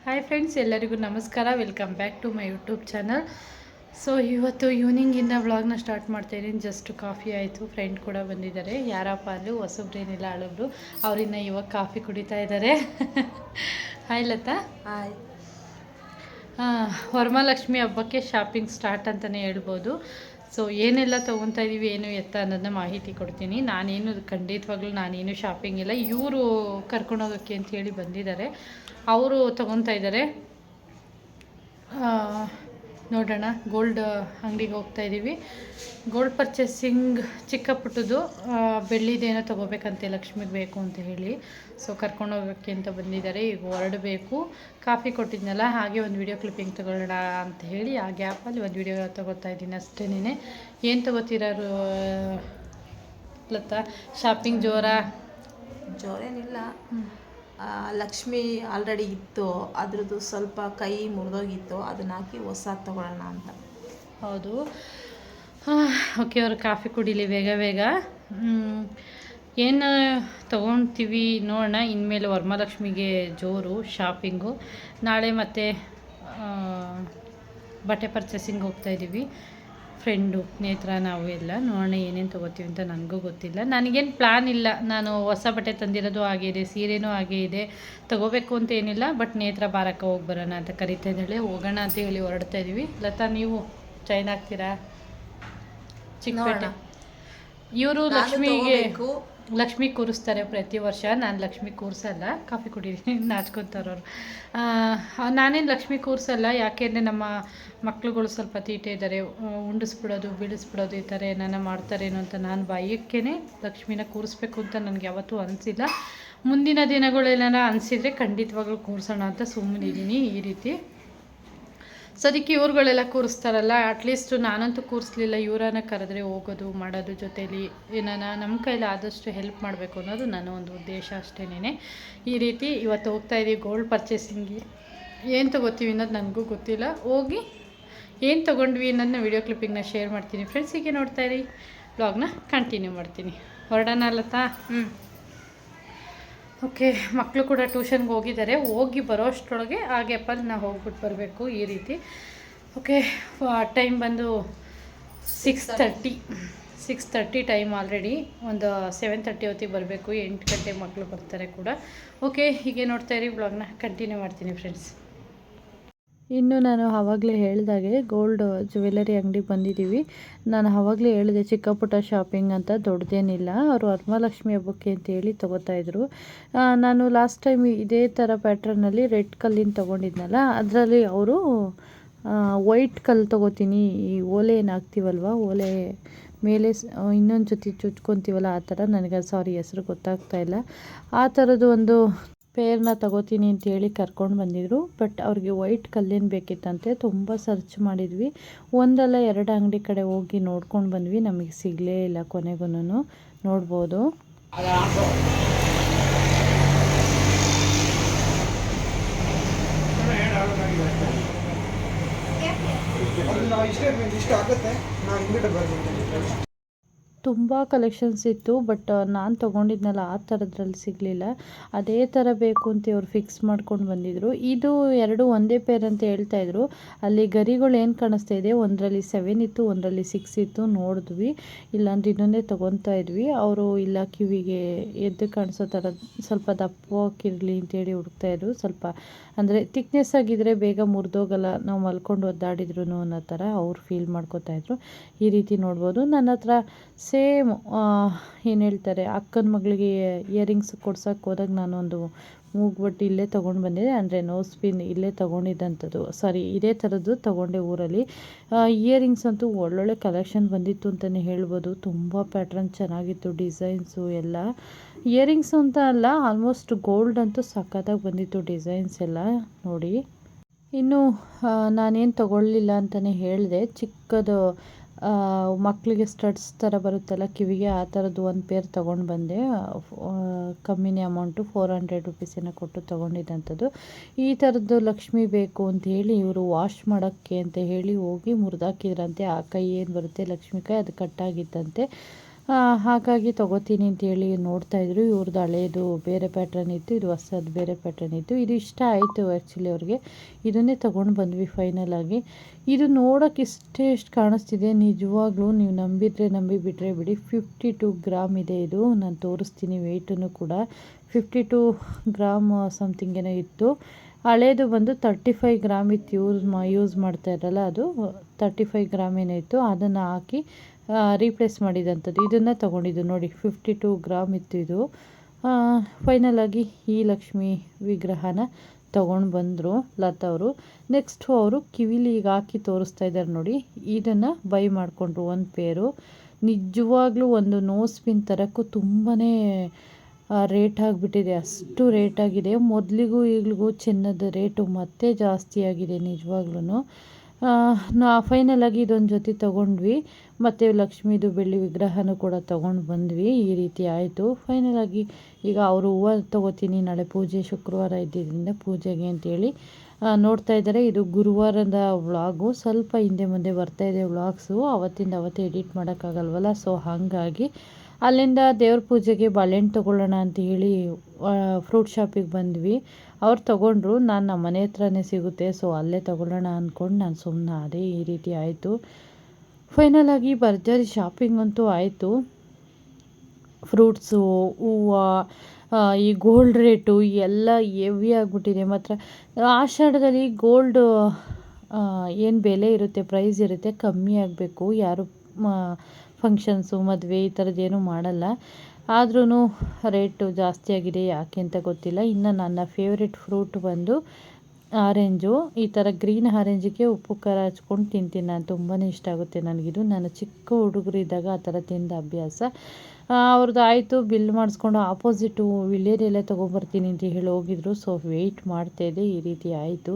Hi friends ಎಲ್ಲರಿಗೂ ನಮಸ್ಕಾರ. Welcome back to my YouTube channel so ಇವತ್ತು ಈವ್ನಿಂಗಿಂದ ವ್ಲಾಗ್ನ ಸ್ಟಾರ್ಟ್ ಮಾಡ್ತಾ ಇದ್ದೀನಿ. ಜಸ್ಟ್ ಕಾಫಿ ಆಯಿತು. ಫ್ರೆಂಡ್ ಕೂಡ ಬಂದಿದ್ದಾರೆ. ಯಾರಪ್ಪ ಅಲ್ಲಿ? ಹೊಸಬ್ರೇನಿಲ್ಲ ಹಳಬ್ರು ಅವರಿನ್ನ ಇವಾಗ ಕಾಫಿ ಕುಡಿತಾ ಇದ್ದಾರೆ. ಹಾಯ್ ಲತಾ. ಹಾಯ್ ಆ, ವರಮಹಾಲಕ್ಷ್ಮಿ ಹಬ್ಬಕ್ಕೆ ಶಾಪಿಂಗ್ ಸ್ಟಾರ್ಟ್ ಅಂತಲೇ ಹೇಳ್ಬೋದು. ಸೊ ಏನೆಲ್ಲ ತೊಗೊತಾ ಇದ್ದೀವಿ ಏನು ಎತ್ತ ಅನ್ನೋದನ್ನ ಮಾಹಿತಿ ಕೊಡ್ತೀನಿ. ನಾನೇನು ಖಂಡಿತವಾಗ್ಲೂ ನಾನೇನು ಶಾಪಿಂಗ್ ಇಲ್ಲ. ಇವರು ಕರ್ಕೊಂಡೋಗೋಕ್ಕೆ ಅಂತ ಹೇಳಿ ಬಂದಿದ್ದಾರೆ. ಅವರು ತೊಗೊತಾ ಇದ್ದಾರೆ. ನೋಡೋಣ. ಗೋಲ್ಡ್ ಅಂಗಡಿಗೆ ಹೋಗ್ತಾ ಇದ್ದೀವಿ ಗೋಲ್ಡ್ ಪರ್ಚೇಸಿಂಗ್ ಚಿಕ್ಕ ಪುಟ್ಟದು ಬೆಳ್ಳಿದೇನೋ ತೊಗೋಬೇಕಂತೆ ಲಕ್ಷ್ಮಿಗೆ ಬೇಕು ಅಂತ ಹೇಳಿ. ಸೊ ಕರ್ಕೊಂಡು ಹೋಗೋಕ್ಕೆ ಅಂತ ಬಂದಿದ್ದಾರೆ. ಈಗ ಹೊರಡಬೇಕು ಕಾಫಿ ಕೊಟ್ಟಿದ್ನಲ್ಲ ಹಾಗೆ ಒಂದು ವಿಡಿಯೋ ಕ್ಲಿಪ್ಪಿಂಗ್ ತೊಗೊಳ್ಳೋಣ ಅಂತ ಹೇಳಿ ಆ ಗ್ಯಾಪಲ್ಲಿ ಒಂದು ವಿಡಿಯೋ ತೊಗೋತಾ ಇದ್ದೀನಿ ಅಷ್ಟೇನೆ ಏನು ತೊಗೋತೀರಾರು ಲತಾ? ಶಾಪಿಂಗ್ ಜೋರ? ಜೋರೇನಿಲ್ಲ. ಲಕ್ಷ್ಮಿ ಆಲ್ರೆಡಿ ಇತ್ತು, ಅದರದ್ದು ಸ್ವಲ್ಪ ಕೈ ಮುರಿದೋಗಿತ್ತು, ಅದನ್ನ ಹಾಕಿ ಹೊಸ ತಗೊಳ್ಳೋಣ ಅಂತ. ಹೌದು. ಓಕೆ, ಅವ್ರು ಕಾಫಿ ಕುಡೀಲಿ ಬೇಗ ಬೇಗ. ಏನು ತೊಗೊಳ್ತೀವಿ ನೋಡೋಣ. ಇನ್ಮೇಲೆ ವರಮಹಾಲಕ್ಷ್ಮಿಗೆ ಜೋರು ಶಾಪಿಂಗು ನಾಳೆ ಮತ್ತೆ ಬಟ್ಟೆ ಪರ್ಚೇಸಿಂಗ್ ಹೋಗ್ತಾ ಇದ್ದೀವಿ ಫ್ರೆಂಡು ನೇತ್ರ ನಾವು ಎಲ್ಲ ನೋಡೋಣ ಏನೇನು ತೊಗೋತೀವಿ ಅಂತ ನನಗೂ ಗೊತ್ತಿಲ್ಲ. ನನಗೇನು ಪ್ಲ್ಯಾನ್ ಇಲ್ಲ. ನಾನು ಹೊಸ ಬಟ್ಟೆ ತಂದಿರೋದು ಹಾಗೆ ಇದೆ ಸೀರೆನೂ ಹಾಗೆ ಇದೆ. ತೊಗೋಬೇಕು ಅಂತ ಏನಿಲ್ಲ ಬಟ್ ನೇತ್ರ ಬಾರಕ್ಕೆ ಹೋಗಿ ಬರೋಣ ಅಂತ ಕರಿತಾ ಇದ್ದಾಳೆ. ಹೋಗೋಣ ಅಂತ ಹೇಳಿ ಹೊರಡ್ತಾ ಇದ್ದೀವಿ ಲತಾ ನೀವು ಚೈನ್ ಆಗ್ತೀರಾ? ಚಿಕ್ಕಪೇಟೆ. ಇವರು ಲಕ್ಷ್ಮಿಗೆ. ಲಕ್ಷ್ಮಿ ಕೂರಿಸ್ತಾರೆ ಪ್ರತಿ ವರ್ಷ. ನಾನು ಲಕ್ಷ್ಮಿ ಕೂರಿಸಲ್ಲ. ಕಾಫಿ ಕುಡೀರಿ ನಾಚ್ಕೊತಾರವ್ರು ನಾನೇನು ಲಕ್ಷ್ಮಿ ಕೂರಿಸಲ್ಲ. ಯಾಕೆಂದರೆ ನಮ್ಮ ಮಕ್ಳುಗಳು ಸ್ವಲ್ಪ ತೀಟೆ ಇದ್ದಾರೆ. ಉಂಡಿಸ್ಬಿಡೋದು, ಬೀಳಿಸ್ಬಿಡೋದು ಈ ಥರ ಏನಾನ ಮಾಡ್ತಾರೇನೋ ಅಂತ ನಾನು ಬಾಯಕ್ಕೇ ಲಕ್ಷ್ಮಿನ ಕೂರಿಸ್ಬೇಕು ಅಂತ ನನಗೆ ಯಾವತ್ತೂ ಅನಿಸಿಲ್ಲ. ಮುಂದಿನ ದಿನಗಳೇನಾರ ಅನಿಸಿದರೆ ಖಂಡಿತವಾಗ್ಲೂ ಕೂರಿಸೋಣ ಅಂತ ಸುಮ್ಮನಿದ್ದೀನಿ ಈ ರೀತಿ. ಸೊ ಅದಕ್ಕೆ ಇವ್ರುಗಳೆಲ್ಲ ಕೂರಿಸ್ತಾರಲ್ಲ ಅಟ್ಲೀಸ್ಟ್ ನಾನಂತೂ ಕೂರಿಸ್ಲಿಲ್ಲ, ಇವರನ್ನ ಕರೆದ್ರೆ ಹೋಗೋದು, ಮಾಡೋದು ಜೊತೇಲಿ. ಏನಾನ ನಮ್ಮ ಕೈಲಿ ಆದಷ್ಟು ಹೆಲ್ಪ್ ಮಾಡಬೇಕು ಅನ್ನೋದು ನನ್ನ ಒಂದು ಉದ್ದೇಶ ಅಷ್ಟೇನೆ ಈ ರೀತಿ ಇವತ್ತು ಹೋಗ್ತಾ ಇದ್ದೀವಿ ಗೋಲ್ಡ್ ಪರ್ಚೇಸಿಂಗ್ಗೆ ಏನು ತೊಗೋತೀವಿ ಅನ್ನೋದು ನನಗೂ ಗೊತ್ತಿಲ್ಲ. ಹೋಗಿ ಏನು ತೊಗೊಂಡ್ವಿ ಅನ್ನೋದನ್ನ ವೀಡಿಯೋ ಕ್ಲಿಪ್ಪಿಂಗ್ನ ಶೇರ್ ಮಾಡ್ತೀನಿ. ಫ್ರೆಂಡ್ಸ್ ಹೀಗೆ ನೋಡ್ತಾ ಇರಿ. ಬ್ಲಾಗ್ನ ಕಂಟಿನ್ಯೂ ಮಾಡ್ತೀನಿ. ಹೊರಡೋಣ ಅಲ್ಲತ್ತಾ ಹ್ಞೂ ಓಕೆ ಮಕ್ಕಳು ಕೂಡ ಟ್ಯೂಷನ್ಗೆ ಹೋಗಿದ್ದಾರೆ. ಹೋಗಿ ಬರೋ ಅಷ್ಟರೊಳಗೆ ಆ ಗ್ಯಾಪಲ್ಲಿ ನಾವು ಹೋಗ್ಬಿಟ್ಟು ಬರಬೇಕು ಈ ರೀತಿ. ಓಕೆ ಟೈಮ್ ಬಂದು six thirty six thirty time already ಒಂದು ಸೆವೆನ್ ತರ್ಟಿ ಹೊತ್ತಿಗೆ ಬರಬೇಕು. ಎಂಟು ಗಂಟೆ ಮಕ್ಕಳು ಬರ್ತಾರೆ ಕೂಡ. ಓಕೆ, ಹೀಗೆ ನೋಡ್ತಾ ಇರಿ. ಬ್ಲಾಗ್ನ ಕಂಟಿನ್ಯೂ ಮಾಡ್ತೀನಿ ಫ್ರೆಂಡ್ಸ್ ಇನ್ನು ನಾನು ಆವಾಗಲೇ ಹೇಳಿದಾಗೆ ಗೋಲ್ಡ್ ಜ್ಯುವೆಲರಿ ಅಂಗಡಿಗೆ ಬಂದಿದ್ದೀವಿ ನಾನು ಆವಾಗಲೇ ಹೇಳಿದೆ, ಚಿಕ್ಕ ಪುಟ್ಟ ಶಾಪಿಂಗ್ ಅಂತ ದೊಡ್ಡದೇನಿಲ್ಲ. ಅವರು ವರಮಹಾಲಕ್ಷ್ಮಿ ಹಬ್ಬಕ್ಕೆ ಅಂತೇಳಿ ಇದ್ರು. ನಾನು ಲಾಸ್ಟ್ ಟೈಮ್ ಇದೇ ಥರ ಪ್ಯಾಟ್ರನಲ್ಲಿ ರೆಡ್ ಕಲ್ಲಿನ ತೊಗೊಂಡಿದ್ನಲ್ಲ, ಅದರಲ್ಲಿ ಅವರು ವೈಟ್ ಕಲ್ಲು ತೊಗೋತೀನಿ. ಈ ಓಲೆ ಏನು ಹಾಕ್ತೀವಲ್ವ? ಓಲೆ ಮೇಲೆ ಇನ್ನೊಂದು ಜೊತೆ ಚುಚ್ಕೊತೀವಲ್ಲ, ಆ ಥರ ನನಗೆ ಸಾರಿ ಹೆಸ್ರು ಗೊತ್ತಾಗ್ತಾ ಇಲ್ಲ. ಆ ಥರದ್ದು ಒಂದು ಪೇರ್ನ ತಗೋತೀನಿ ಅಂತ ಹೇಳಿ ಕರ್ಕೊಂಡು ಬಂದಿದ್ರು. ಬಟ್ ಅವ್ರಿಗೆ ವೈಟ್ ಕಲ್ಲಿನ ಬೇಕಿತ್ತಂತೆ, ತುಂಬ ಸರ್ಚ್ ಮಾಡಿದ್ವಿ. ಒಂದಲ್ಲ ಎರಡು ಅಂಗಡಿ ಕಡೆ ಹೋಗಿ ನೋಡ್ಕೊಂಡು ಬಂದ್ವಿ. ನಮಗೆ ಸಿಗಲೇ ಇಲ್ಲ ಕೊನೆಗೂ ನೋಡ್ಬೋದು. ಇಷ್ಟೇ, ಇಷ್ಟ ಆಗುತ್ತೆ. ನಾನು ತುಂಬ ಕಲೆಕ್ಷನ್ಸ್ ಇತ್ತು ಬಟ್ ನಾನು ತೊಗೊಂಡಿದ್ನಲ್ಲ ಆ ಥರದ್ರಲ್ಲಿ ಸಿಗಲಿಲ್ಲ. ಅದೇ ಥರ ಬೇಕು ಅಂತ ಇವ್ರು ಫಿಕ್ಸ್ ಮಾಡ್ಕೊಂಡು ಬಂದಿದ್ರು. ಇದು ಎರಡು ಒಂದೇ ಪೇರ್ ಅಂತ ಹೇಳ್ತಾ ಇದ್ರು. ಅಲ್ಲಿ ಗರಿಗಳು ಏನು ಕಾಣಿಸ್ತಾ ಇದೆ? ಒಂದರಲ್ಲಿ ಸೆವೆನ್ ಇತ್ತು, ಒಂದರಲ್ಲಿ ಸಿಕ್ಸ್ ಇತ್ತು, ನೋಡಿದ್ವಿ. ಇಲ್ಲಾಂದ್ರೆ ಇನ್ನೊಂದೇ ತೊಗೊತಾ ಇದ್ವಿ. ಅವರು, ಇಲ್ಲ, ಕಿವಿಗೆ ಎದ್ದು ಕಾಣಿಸೋ ಥರ ಸ್ವಲ್ಪ ದಪ್ಪಕ್ಕಿರಲಿ ಅಂತೇಳಿ ಹುಡುಕ್ತಾ ಇದ್ರು. ಸ್ವಲ್ಪ, ಅಂದರೆ ತಿಕ್ನೆಸ್ ಆಗಿದ್ದರೆ ಬೇಗ ಮುರಿದೋಗಲ್ಲ, ನಾವು ಮಲ್ಕೊಂಡು ಒದ್ದಾಡಿದ್ರು ಅನ್ನೋ ಥರ ಅವ್ರು ಫೀಲ್ ಮಾಡ್ಕೋತಾ ಇದ್ರು. ಈ ರೀತಿ ನೋಡ್ಬೋದು. ನನ್ನ ಹತ್ರ ಸೇಮ್ ಏನು ಹೇಳ್ತಾರೆ, ಅಕ್ಕನ ಮಗಳಿಗೆ ಇಯರಿಂಗ್ಸ್ ಕೊಡ್ಸೋಕೆ ಹೋದಾಗ ನಾನೊಂದು ಮೂಗ್ಬಟ್ಟು ಇಲ್ಲೇ ತೊಗೊಂಡು ಬಂದಿದ್ದೆ. ಅಂದರೆ ನೋಸ್ ಪಿನ್ ಇಲ್ಲೇ ತೊಗೊಂಡಿದ್ದಂಥದ್ದು. ಸಾರಿ ಇದೇ ಥರದ್ದು ತೊಗೊಂಡೆ ಊರಲ್ಲಿ. ಇಯರಿಂಗ್ಸ್ ಅಂತೂ ಒಳ್ಳೊಳ್ಳೆ ಕಲೆಕ್ಷನ್ ಬಂದಿತ್ತು ಅಂತಲೇ ಹೇಳ್ಬೋದು. ತುಂಬ ಪ್ಯಾಟ್ರನ್ ಚೆನ್ನಾಗಿತ್ತು ಡಿಸೈನ್ಸು ಎಲ್ಲ. ಇಯರಿಂಗ್ಸ್ ಅಂತ ಅಲ್ಲ ಆಲ್ಮೋಸ್ಟ್ ಗೋಲ್ಡ್ ಅಂತೂ ಸಖತ್ತಾಗಿ ಬಂದಿತ್ತು ಡಿಸೈನ್ಸ್ ಎಲ್ಲ. ನೋಡಿ. ಇನ್ನು ನಾನೇನು ತಗೊಳ್ಳಲಿಲ್ಲ ಅಂತಲೇ ಹೇಳಿದೆ. ಚಿಕ್ಕದು ಮಕ್ಕಳಿಗೆ ಸ್ಟಡ್ಸ್ ಥರ ಬರುತ್ತಲ್ಲ, ಕಿವಿಗೆ ಆ ಥರದ್ದು ಒಂದು ಪೇರ್ ತೊಗೊಂಡು ಬಂದೆ. ಕಮ್ಮಿನೇ ಅಮೌಂಟು ಫೋರ್ ಹಂಡ್ರೆಡ್ ರುಪೀಸನ್ನು ಕೊಟ್ಟು ತೊಗೊಂಡಿದ್ದಂಥದ್ದು. ಈ ಥರದ್ದು ಲಕ್ಷ್ಮಿ ಬೇಕು ಅಂತ ಹೇಳಿ ಇವರು ವಾಶ್ ಮಾಡೋಕ್ಕೆ ಅಂತ ಹೇಳಿ ಹೋಗಿ ಮುರಿದಾಕಿದ್ರಂತೆ. ಆ ಕೈ ಏನು ಬರುತ್ತೆ, ಲಕ್ಷ್ಮಿ ಕೈ ಅದು ಕಟ್ಟಾಗಿದ್ದಂತೆ. ಹಾಗಾಗಿ ತೊಗೋತೀನಿ ಅಂತೇಳಿ ನೋಡ್ತಾಯಿದ್ರು ಇವ್ರದ್ದು ಹಳೇದು ಬೇರೆ ಪ್ಯಾಟ್ರನ್ ಇತ್ತು, ಇದು ಹೊಸದು ಬೇರೆ ಪ್ಯಾಟ್ರನ್ ಇತ್ತು. ಇದು ಇಷ್ಟ ಆಯಿತು ಆ್ಯಕ್ಚುಲಿ ಅವ್ರಿಗೆ. ಇದನ್ನೇ ತೊಗೊಂಡು ಬಂದ್ವಿ ಫೈನಲ್ ಆಗಿ. ಇದು ನೋಡೋಕೆ ಇಷ್ಟೇ ಎಷ್ಟು ಕಾಣಿಸ್ತಿದೆ. ನಿಜವಾಗ್ಲೂ ನೀವು ನಂಬಿದರೆ ನಂಬಿ ಬಿಟ್ಟರೆ ಬಿಡಿ ಫಿಫ್ಟಿ ಟೂ ಗ್ರಾಮ್ ಇದೆ ಇದು. ನಾನು ತೋರಿಸ್ತೀನಿ ವೆಯ್ಟನ್ನು ಕೂಡ. ಫಿಫ್ಟಿ ಟು ಗ್ರಾಮ್ ಸಮಥಿಂಗ್ ಏನೋ ಇತ್ತು. ಹಳೇದು ಬಂದು ತರ್ಟಿ ಫೈವ್ ಗ್ರಾಮ್ ಇತ್ತು. ಯೂಸ್ ಮಾ ಯೂಸ್ ಮಾಡ್ತಾ ಇರಲ್ಲ ಅದು. ತರ್ಟಿ ಫೈವ್ ಗ್ರಾಮ್ ಏನೋ ಇತ್ತು. ಅದನ್ನು ಹಾಕಿ ರೀಪ್ಲೇಸ್ ಮಾಡಿದಂಥದ್ದು. ಇದನ್ನು ತೊಗೊಂಡಿದ್ದು ನೋಡಿ ಫಿಫ್ಟಿ ಟು ಗ್ರಾಮ್ ಇತ್ತು ಇದು. ಫೈನಲ್ ಆಗಿ ಈ ಲಕ್ಷ್ಮಿ ವಿಗ್ರಹನ ತೊಗೊಂಡು ಬಂದರು ಲತಾ ಅವರು. ನೆಕ್ಸ್ಟು ಅವರು ಕಿವಿಲಿ ಈಗ ಹಾಕಿ ತೋರಿಸ್ತಾ ಇದ್ದಾರೆ ನೋಡಿ. ಇದನ್ನು ಬೈ ಮಾಡಿಕೊಂಡ್ರು ಒಂದು ಪೇರು ನಿಜವಾಗ್ಲೂ ಒಂದು ನೋಸ್ ಪಿನ್ ತರಕ್ಕೂ ತುಂಬಾ ರೇಟ್ ಆಗಿಬಿಟ್ಟಿದೆ. ಅಷ್ಟು ರೇಟ್ ಆಗಿದೆ. ಮೊದಲಿಗೂ ಈಗಲಿಗೂ ಚಿನ್ನದ ರೇಟು ಮತ್ತೆ ಜಾಸ್ತಿ ಆಗಿದೆ ನಿಜವಾಗ್ಲೂ ನಾ ಫೈನಲ್ ಆಗಿ ಇದೊಂದು ಜೊತೆ ತೊಗೊಂಡ್ವಿ. ಮತ್ತು ಲಕ್ಷ್ಮೀದು ಬೆಳ್ಳಿ ವಿಗ್ರಹನೂ ಕೂಡ ತೊಗೊಂಡು ಬಂದ್ವಿ. ಈ ರೀತಿ ಆಯಿತು. ಫೈನಲ್ ಆಗಿ ಈಗ ಅವರು ಹೂವು ತೊಗೋತೀನಿ. ನಾಳೆ ಪೂಜೆ ಶುಕ್ರವಾರ ಇದ್ದಿದ್ದರಿಂದ ಪೂಜೆಗೆ ಅಂತೇಳಿ ನೋಡ್ತಾ ಇದ್ದಾರೆ. ಇದು ಗುರುವಾರದ ವ್ಲಾಗು. ಸ್ವಲ್ಪ ಹಿಂದೆ ಮುಂದೆ ಬರ್ತಾ ಇದೆ ವ್ಲಾಗ್ಸು. ಅವತ್ತಿಂದ ಅವತ್ತೇ ಎಡಿಟ್ ಮಾಡೋಕ್ಕಾಗಲ್ವಲ್ಲ? ಸೊ, ಹಾಗಾಗಿ ಅಲ್ಲಿಂದ ದೇವ್ರ ಪೂಜೆಗೆ ಬಾಳೆಹಣ್ಣು ತೊಗೊಳ್ಳೋಣ ಅಂತ ಹೇಳಿ ಫ್ರೂಟ್ ಶಾಪಿಗೆ ಬಂದ್ವಿ. ಅವ್ರು ತೊಗೊಂಡ್ರು. ನಾನು ನಮ್ಮ ಮನೆ ಹತ್ರನೇ ಸಿಗುತ್ತೆ, ಸೊ ಅಲ್ಲೇ ತೊಗೊಳ್ಳೋಣ ಅಂದ್ಕೊಂಡು ನಾನು ಸುಮ್ಮನೆ ಅದೇ ಈ ರೀತಿ ಆಯಿತು. ಫೈನಲ್ ಆಗಿ ಭರ್ಜರಿ ಶಾಪಿಂಗ್ ಅಂತೂ ಆಯಿತು. ಫ್ರೂಟ್ಸು, ಹೂವು ಈ ಗೋಲ್ಡ್ ರೇಟು ಎಲ್ಲ ಹೆವಿ ಆಗಿಬಿಟ್ಟಿದೆ. ಮಾತ್ರ ಆಷಾಢದಲ್ಲಿ ಗೋಲ್ಡ್ ಏನು ಬೆಲೆ ಇರುತ್ತೆ ಪ್ರೈಸ್ ಇರುತ್ತೆ, ಕಮ್ಮಿ ಆಗಬೇಕು. ಯಾರು ಫಂಕ್ಷನ್ಸು ಮದುವೆ ಈ ಥರದ್ದೇನು ಮಾಡಲ್ಲ. ಆದ್ರೂ ರೇಟು ಜಾಸ್ತಿ ಆಗಿದೆ ಯಾಕೆ ಅಂತ ಗೊತ್ತಿಲ್ಲ. ಇನ್ನು ನನ್ನ ಫೇವ್ರೆಟ್ ಫ್ರೂಟ್ ಬಂದು ಆರೆಂಜು, ಈ ಥರ ಗ್ರೀನ್ ಆರೆಂಜಿಗೆ ಉಪ್ಪು ಖಾರ ಹಚ್ಕೊಂಡು ತಿಂತೀನಿ. ನಾನು ತುಂಬಾ ಇಷ್ಟ ಆಗುತ್ತೆ ನನಗಿದು. ನಾನು ಚಿಕ್ಕ ಹುಡುಗರು ಇದ್ದಾಗ ಆ ಥರ ತಿಂದ ಅಭ್ಯಾಸ. ಅವ್ರದ್ದು ಆಯಿತು, ಬಿಲ್ ಮಾಡಿಸ್ಕೊಂಡು ಆಪೋಸಿಟು ವಿಲೇರಿಯಲ್ಲೇ ತೊಗೊಬರ್ತೀನಿ ಅಂತ ಹೇಳಿ ಹೋಗಿದ್ರು. ಸೊ ವೆಯ್ಟ್ ಇದೆ ಈ ರೀತಿ ಆಯಿತು.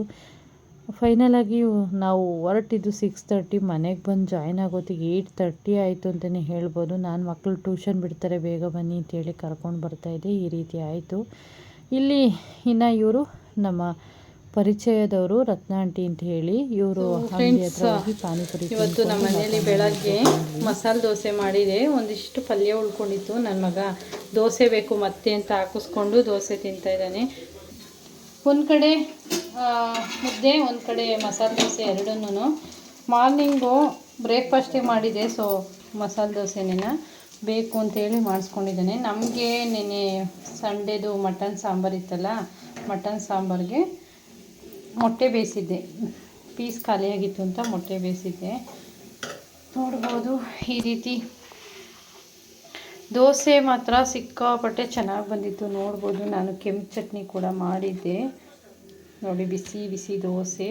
ಫೈನಲಾಗಿ ನಾವು ಹೊರಟಿದ್ದು ಸಿಕ್ಸ್ ತರ್ಟಿ ಮನೆಗೆ ಬಂದು ಜಾಯ್ನ್ ಆಗೋತ್ತಿಗೆ ಏಯ್ಟ್ ತರ್ಟಿ ಆಯಿತು ಅಂತಲೇ ಹೇಳ್ಬೋದು. ನಾನು ಮಕ್ಕಳು ಟ್ಯೂಷನ್ ಬಿಡ್ತಾರೆ, ಬೇಗ ಬನ್ನಿ ಅಂತೇಳಿ ಕರ್ಕೊಂಡು ಬರ್ತಾಯಿದ್ದೆ ಈ ರೀತಿ ಆಯಿತು. ಇಲ್ಲಿ, ಇನ್ನು ಇವರು ನಮ್ಮ ಪರಿಚಯದವರು ರತ್ನ ಆಂಟಿ ಅಂತ ಹೇಳಿ. ಇವರು ಪಾನಿಪುರಿ ಇವತ್ತು ನಮ್ಮ ಮನೆಯಲ್ಲಿ ಬೆಳಗ್ಗೆ ಮಸಾಲೆ ದೋಸೆ ಮಾಡಿದೆ. ಒಂದಿಷ್ಟು ಪಲ್ಯ ಉಳ್ಕೊಂಡಿತ್ತು. ನನ್ನ ಮಗ ದೋಸೆ ಬೇಕು ಮತ್ತೆ ಅಂತ ಹಾಕಿಸ್ಕೊಂಡು ದೋಸೆ ತಿಂತಾ ಇದ್ದಾನೆ. ಒಂದು ಕಡೆ ಮುದ್ದೆ ಒಂದು ಕಡೆ ಮಸಾಲೆ ದೋಸೆ ಎರಡನ್ನೂ ಮಾರ್ನಿಂಗು ಬ್ರೇಕ್ಫಾಸ್ಟೇ ಮಾಡಿದೆ. ಸೊ ಮಸಾಲೆ ದೋಸೆನ ಬೇಕು ಅಂತೇಳಿ ಮಾಡಿಸ್ಕೊಂಡಿದ್ದಾನೆ. ನಮಗೆ ನೆನೆ ಸಂಡೇದು ಮಟನ್ ಸಾಂಬಾರು ಇತ್ತಲ್ಲ ಮಟನ್ ಸಾಂಬಾರಿಗೆ ಮೊಟ್ಟೆ ಬೇಯಿಸಿದ್ದೆ. ಪೀಸ್ ಖಾಲಿಯಾಗಿತ್ತು ಅಂತ ಮೊಟ್ಟೆ ಬೇಯಿಸಿದ್ದೆ. ನೋಡ್ಬೋದು, ಈ ರೀತಿ ದೋಸೆ ಮಾತ್ರ ಸಿಕ್ಕಾಪಟ್ಟೆ ಚೆನ್ನಾಗಿ ಬಂದಿತ್ತು. ನೋಡ್ಬೋದು, ನಾನು ಕೆಂಪು ಚಟ್ನಿ ಕೂಡ ಮಾಡಿದ್ದೆ. ನೋಡಿ, ಬಿಸಿ ಬಿಸಿ ದೋಸೆ.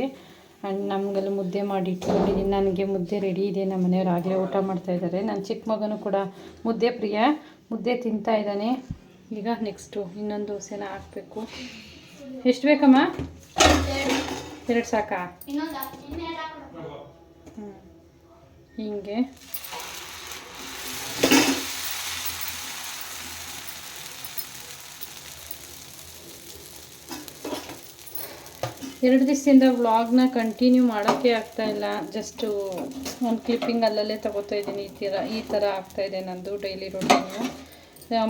ಆ್ಯಂಡ್ ನಮಗಲ್ಲಿ ಮುದ್ದೆ ಮಾಡಿ ಇಟ್ಕೊಂಡಿದ್ದೀನಿ ನನಗೆ ಮುದ್ದೆ ರೆಡಿ ಇದೆ. ನಮ್ಮ ಮನೆಯವರು ಆಗಲೇ ಊಟ ಮಾಡ್ತಾ ಇದ್ದಾರೆ. ನನ್ನ ಚಿಕ್ಕ ಮಗನೂ ಕೂಡ ಮುದ್ದೆ ಪ್ರಿಯ. ಮುದ್ದೆ ತಿಂತಾ ಇದ್ದಾನೆ. ಈಗ ನೆಕ್ಸ್ಟು ಇನ್ನೊಂದು ದೋಸೆನ ಹಾಕಬೇಕು. ಎಷ್ಟು ಬೇಕಮ್ಮ? ಎರಡು ಸಾಕಾ? ಹ್ಞೂ ಹಿಂಗೆ. ಎರಡು ದಿವಸದಿಂದ ವ್ಲಾಗ್ನ ಕಂಟಿನ್ಯೂ ಮಾಡೋಕ್ಕೆ ಆಗ್ತಾ ಇಲ್ಲ. ಜಸ್ಟು ಒಂದು ಕ್ಲಿಪ್ಪಿಂಗ್ ಅಲ್ಲಲ್ಲೇ ತಗೋತಾ ಇದ್ದೀನಿ. ಈ ಥರ ಈ ಥರ ಆಗ್ತಾಯಿದೆ ಇದೆ ನಂದು ಡೈಲಿ ರೊಟೀನು.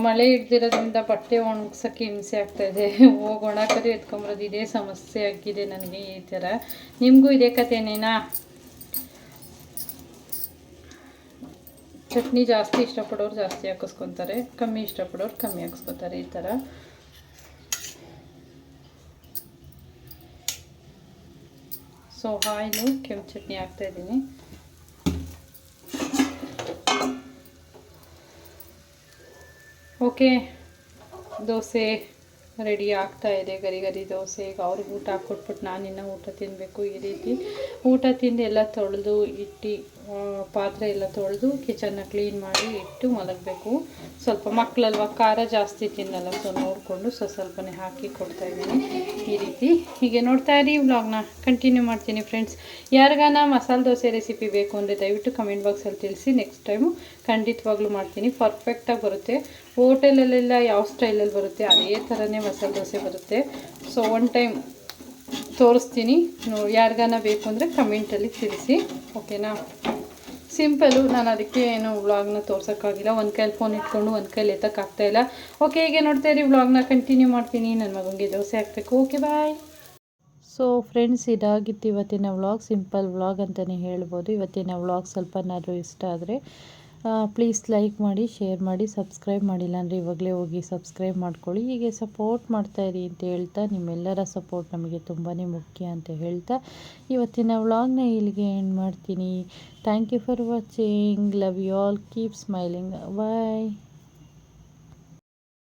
ಮಳೆ ಹಿಡ್ದಿರೋದ್ರಿಂದ ಬಟ್ಟೆ ಒಣಗ್ಸೋಕ್ಕೆ ಹಿಂಸೆ ಆಗ್ತಾಯಿದೆ ಹೋಗಿ ಒಣಕರಿ ಎತ್ಕೊಂಬರೋದು ಇದೇ ಸಮಸ್ಯೆ ಆಗಿದೆ ನನಗೆ ಈ ಥರ. ನಿಮಗೂ ಇದೇ ಕಥೆನೇನಾ? ಚಟ್ನಿ ಜಾಸ್ತಿ ಇಷ್ಟಪಡೋರು ಜಾಸ್ತಿ ಹಾಕಿಸ್ಕೊತಾರೆ, ಕಮ್ಮಿ ಇಷ್ಟಪಡೋರು ಕಮ್ಮಿ ಹಾಕಿಸ್ಕೊತಾರೆ ಈ ಥರ. ಸೊ ಹಾಯ್ನು ಕೆಂಪು ಚಟ್ನಿ ಹಾಕ್ತಾಯಿದ್ದೀನಿ ಓಕೆ. ದೋಸೆ ರೆಡಿ ಆಗ್ತಾ ಇದೆ. ಗರಿ ಗರಿ ದೋಸೆ. ಈಗ ಅವ್ರಿಗೆ ಊಟ ಹಾಕ್ಕೊಟ್ಬಿಟ್ಟು ನಾನು ಇನ್ನೂ ಊಟ ತಿನ್ನಬೇಕು ಈ ರೀತಿ. ಊಟ ತಿಂದು ಎಲ್ಲ ತೊಳೆದು ಇಟ್ಟು ಪಾತ್ರೆ ಎಲ್ಲ ತೊಳೆದು ಕಿಚನ್ನ ಕ್ಲೀನ್ ಮಾಡಿ ಇಟ್ಟು ಮಲಗಬೇಕು. ಸ್ವಲ್ಪ ಮಕ್ಕಳಲ್ವ ಖಾರ ಜಾಸ್ತಿ ತಿನ್ನಲ್ಲ. ಸೊ ನೋಡಿಕೊಂಡು ಸೊ, ಸ್ವಲ್ಪನೇ ಹಾಕಿ ಕೊಡ್ತಾ ಇದ್ದೀನಿ ಈ ರೀತಿ. ಹೀಗೆ ನೋಡ್ತಾ ಇರಿ ವ್ಲಾಗ್ನ ಕಂಟಿನ್ಯೂ ಮಾಡ್ತೀನಿ ಫ್ರೆಂಡ್ಸ್ ಯಾರಿಗಾನ ಮಸಾಲೆ ದೋಸೆ ರೆಸಿಪಿ ಬೇಕು ಅಂದರೆ ದಯವಿಟ್ಟು ಕಮೆಂಟ್ ಬಾಕ್ಸಲ್ಲಿ ತಿಳಿಸಿ. ನೆಕ್ಸ್ಟ್ ಟೈಮು ಖಂಡಿತವಾಗ್ಲೂ ಮಾಡ್ತೀನಿ. ಪರ್ಫೆಕ್ಟಾಗಿ ಬರುತ್ತೆ. ಹೋಟೆಲಲ್ಲೆಲ್ಲ ಯಾವ ಸ್ಟೈಲಲ್ಲಿ ಬರುತ್ತೆ, ಅದೇ ಥರನೇ ಮಸಾಲೆ ದೋಸೆ ಬರುತ್ತೆ. ಸೊ ಒನ್ ಟೈಮ್ ತೋರಿಸ್ತೀನಿ. ನೋ ಯಾರಿಗಾನ ಬೇಕು ಅಂದರೆ ಕಮೆಂಟಲ್ಲಿ ತಿಳಿಸಿ ಓಕೆನಾ ಸಿಂಪಲ್ಲು ನಾನು ಅದಕ್ಕೆ ಏನು ವ್ಲಾಗ್ನ ತೋರ್ಸೋಕ್ಕಾಗಿಲ್ಲ. ಒಂದು ಕೈಲಿ ಫೋನ್ ಇಟ್ಕೊಂಡು, ಒಂದು ಕೈಲಿ ಎತ್ತಕ್ಕಾಗ್ತಾಯಿಲ್ಲ ಓಕೆ ಹೀಗೆ ನೋಡ್ತಾ ಇರಿ. ವ್ಲಾಗ್ನ ಕಂಟಿನ್ಯೂ ಮಾಡ್ತೀನಿ. ನನ್ನ ಮಗನಿಗೆ ದೋಸೆ ಹಾಕ್ಬೇಕು. ಓಕೆ ಬಾಯ್ ಸೊ ಫ್ರೆಂಡ್ಸ್ ಇದಾಗಿತ್ತು ಇವತ್ತಿನ ವ್ಲಾಗ್ ಸಿಂಪಲ್ ವ್ಲಾಗ್ ಅಂತಲೇ ಹೇಳ್ಬೋದು. ಇವತ್ತಿನ ವ್ಲಾಗ್ ಸ್ವಲ್ಪನಾದರೂ ಇಷ್ಟ ಆದರೆ ಪ್ಲೀಸ್ ಲೈಕ್ ಮಾಡಿ ಶೇರ್ ಮಾಡಿ ಸಬ್ಸ್ಕ್ರೈಬ್ ಮಾಡಿಲ್ಲ ಅಂದರೆ ಇವಾಗಲೇ ಹೋಗಿ ಸಬ್ಸ್ಕ್ರೈಬ್ ಮಾಡ್ಕೊಳ್ಳಿ. ಹೀಗೆ ಸಪೋರ್ಟ್ ಮಾಡ್ತಾಯಿರಿ ಅಂತ ಹೇಳ್ತಾ, ನಿಮ್ಮೆಲ್ಲರ ಸಪೋರ್ಟ್ ನಮಗೆ ತುಂಬಾ ಮುಖ್ಯ ಅಂತ ಹೇಳ್ತಾ, ಇವತ್ತಿನ ವ್ಲಾಗ್ನ ಇಲ್ಲಿಗೆ ಎಂಡ್ ಮಾಡ್ತೀನಿ. Thank you for watching love you all keep smiling bye